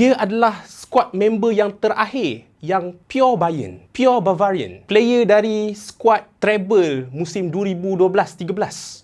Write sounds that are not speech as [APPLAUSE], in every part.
Dia adalah squad member yang terakhir yang pure Bayern, pure Bavarian. Player dari squad treble musim 2012-13.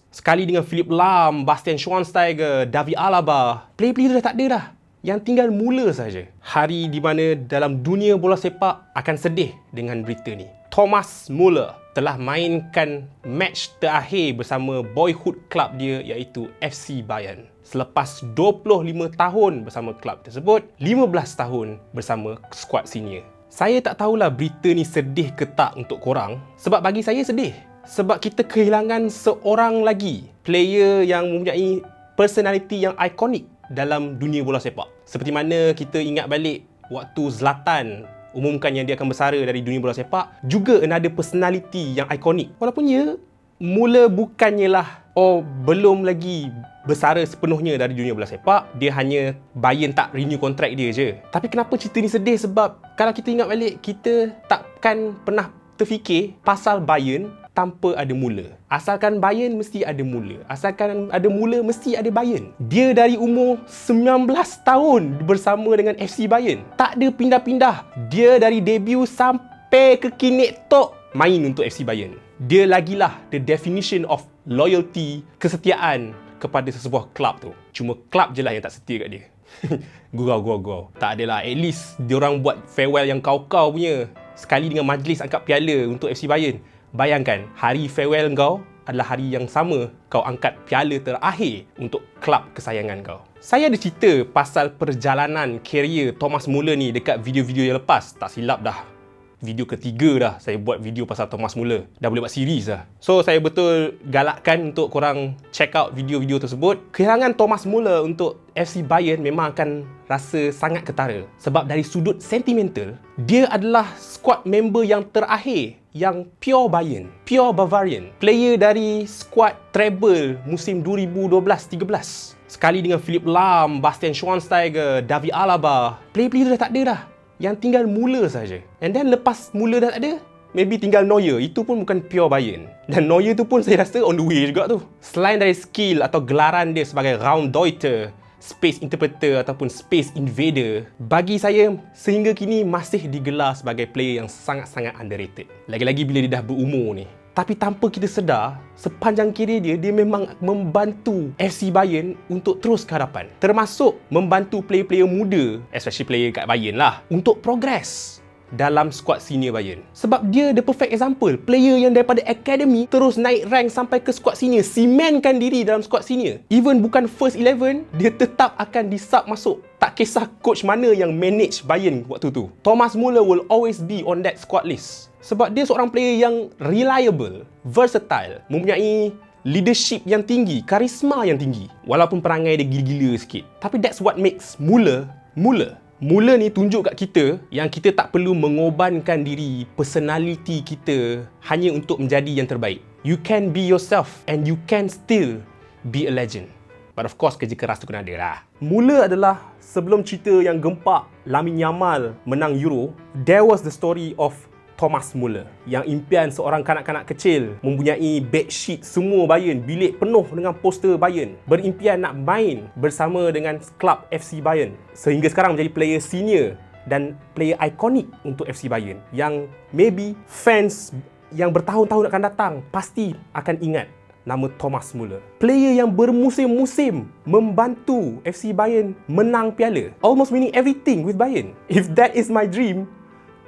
Sekali dengan Philip Lahm, Bastian Schweinsteiger, David Alaba. Player-player dah tak ada dah. Yang tinggal mula saja. Hari di mana dalam dunia bola sepak akan sedih dengan berita ni. Thomas Muller telah mainkan match terakhir bersama boyhood club dia iaitu FC Bayern. Selepas 25 tahun bersama klub tersebut, 15 tahun bersama skuad senior. Saya tak tahulah berita ni sedih ke tak untuk korang sebab bagi saya sedih sebab kita kehilangan seorang lagi player yang mempunyai personality yang ikonik dalam dunia bola sepak. Seperti mana kita ingat balik waktu Zlatan umumkan yang dia akan bersara dari dunia bola sepak, juga another personality yang ikonik. Walaupun ya, mula bukannya lah oh belum lagi bersara sepenuhnya dari dunia bola sepak, dia hanya Bayern tak renew kontrak dia je. Tapi kenapa cerita ni sedih sebab kalau kita ingat balik, kita takkan pernah terfikir pasal Bayern tanpa ada mula. Asalkan Bayern mesti ada mula. Asalkan ada mula mesti ada Bayern. Dia dari umur 19 tahun bersama dengan FC Bayern. Tak ada pindah-pindah. Dia dari debut sampai ke kinek top main untuk FC Bayern. Dia lagilah the definition of loyalty, kesetiaan kepada sesebuah klub tu. Cuma klub je lah yang tak setia kat dia. [LAUGHS] gurau, gurau, gurau. Tak adalah. At least diorang buat farewell yang kau-kau punya. Sekali dengan majlis angkat piala untuk FC Bayern. Bayangkan, hari farewell kau adalah hari yang sama kau angkat piala terakhir untuk klub kesayangan kau. Saya ada cerita pasal perjalanan kerjaya Thomas Muller ni dekat video-video yang lepas. Tak silap dah video ketiga dah saya buat video pasal Thomas Muller. Dah boleh buat series dah. So saya betul galakkan untuk korang check out video-video tersebut. Kehilangan Thomas Muller untuk FC Bayern memang akan rasa sangat ketara. Sebab dari sudut sentimental, dia adalah squad member yang terakhir yang pure Bayern, pure Bavarian. Player dari squad treble musim 2012-13. Sekali dengan Philip Lahm, Bastian Schweinsteiger, David Alaba. Player-player dah tak ada dah yang tinggal mula saja. And then lepas mula dah tak ada, maybe tinggal Neuer. Itu pun bukan pure Bayern. Dan Neuer tu pun [LAUGHS] saya rasa on the way juga tu. Selain dari skill atau gelaran dia sebagai round Raumdeuter, Space Interpreter ataupun Space Invader, bagi saya sehingga kini masih digelar sebagai player yang sangat-sangat underrated. Lagi-lagi bila dia dah berumur ni. Tapi tanpa kita sedar, sepanjang kiri dia, dia memang membantu FC Bayern untuk terus ke hadapan. Termasuk membantu player-player muda, especially player kat Bayern lah, untuk progress dalam squad senior Bayern. Sebab dia the perfect example. Player yang daripada academy terus naik rank sampai ke squad senior. Cementkan diri dalam squad senior. Even bukan first 11, dia tetap akan disub masuk. Tak kisah coach mana yang manage Bayern waktu tu. Thomas Muller will always be on that squad list sebab dia seorang player yang reliable, versatile, mempunyai leadership yang tinggi, karisma yang tinggi. Walaupun perangai dia gila-gila sikit. Tapi that's what makes Mula, Mula. Mula ni tunjuk kat kita yang kita tak perlu mengobankan diri personality kita hanya untuk menjadi yang terbaik. You can be yourself and you can still be a legend. But of course kerja keras tu kena ada lah. Mula adalah sebelum cerita yang gempak Lamin Yamal menang Euro, there was the story of Thomas Muller yang impian seorang kanak-kanak kecil mempunyai bedsheet semua Bayern bilik penuh dengan poster Bayern berimpian nak main bersama dengan klub FC Bayern sehingga sekarang menjadi player senior dan player ikonik untuk FC Bayern yang maybe fans yang bertahun-tahun akan datang pasti akan ingat nama Thomas Muller. Player yang bermusim-musim membantu FC Bayern menang piala. Almost winning everything with Bayern. If that is my dream,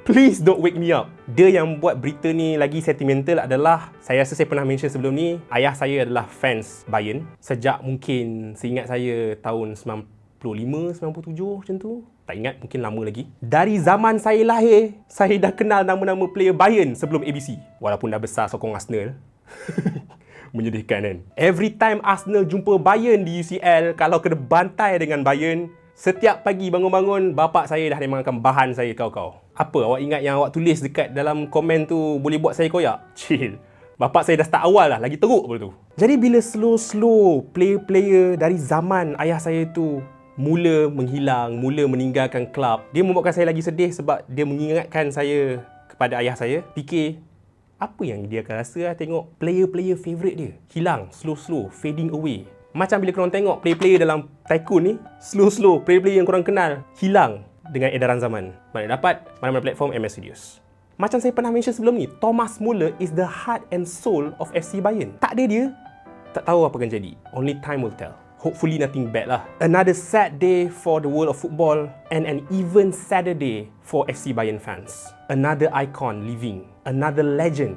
Please don't wake me up. Dia yang buat berita ni lagi sentimental adalah saya rasa saya pernah mention sebelum ni, ayah saya adalah fans Bayern sejak mungkin seingat saya tahun 95, 97 macam tu. Tak ingat, mungkin lama lagi. Dari zaman saya lahir, saya dah kenal nama-nama player Bayern sebelum ABC. Walaupun dah besar sokong Arsenal. [LAUGHS] Menyedihkan kan? Every time Arsenal jumpa Bayern di UCL, kalau kena bantai dengan Bayern, Setiap pagi bangun-bangun, bapak saya dah memangkan bahan saya kau-kau. Apa awak ingat yang awak tulis dekat dalam komen tu boleh buat saya koyak? [LAUGHS] Chill. Bapak saya dah start awal lah, lagi teruk pula tu. Jadi bila slow-slow player-player dari zaman ayah saya tu mula menghilang, mula meninggalkan klub, dia membuatkan saya lagi sedih sebab dia mengingatkan saya kepada ayah saya, fikir apa yang dia akan rasa lah tengok player-player favourite dia hilang, slow-slow, fading away. Macam bila korang tengok player-player dalam Tycoon ni, slow-slow player-player yang korang kenal hilang dengan edaran zaman. Mana dapat, mana-mana platform MS Studios. Macam saya pernah mention sebelum ni, Thomas Muller is the heart and soul of FC Bayern. Tak ada dia, tak tahu apa akan jadi. Only time will tell. Hopefully nothing bad lah. Another sad day for the world of football and an even sadder day for FC Bayern fans. Another icon leaving. Another legend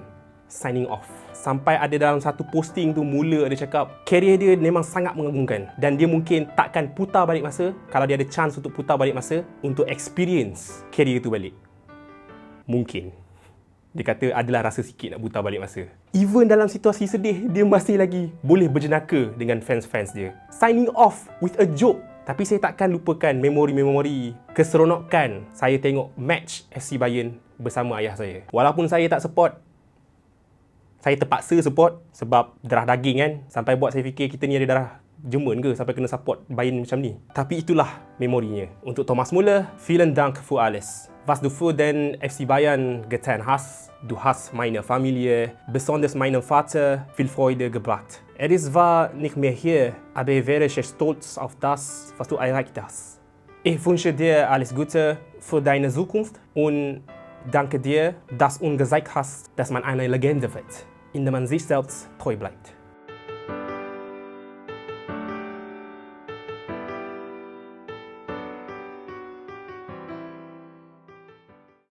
signing off. Sampai ada dalam satu posting tu mula ada cakap career dia memang sangat mengagumkan dan dia mungkin takkan putar balik masa kalau dia ada chance untuk putar balik masa untuk experience career tu balik. Mungkin. Dia kata adalah rasa sikit nak putar balik masa. Even dalam situasi sedih, dia masih lagi boleh berjenaka dengan fans-fans dia. Signing off with a joke. Tapi saya takkan lupakan memori-memori keseronokan saya tengok match FC Bayern bersama ayah saya. Walaupun saya tak support saya terpaksa support sebab darah daging kan sampai buat saya fikir kita ni ada darah Jerman ke sampai kena support Bayern macam ni. Tapi itulah memorinya. Untuk Thomas Muller, vielen Dank für alles. Was du für den FC Bayern getan hast, du hast meine Familie, besonders meinen Vater, viel Freude gebracht. Er ist zwar nicht mehr hier, aber ich wäre sehr stolz auf das, was du erreicht hast. Ich wünsche dir alles Gute für deine Zukunft und danke dir, dass du gezeigt hast, dass man eine Legende wird, indem man sich selbst treu bleibt.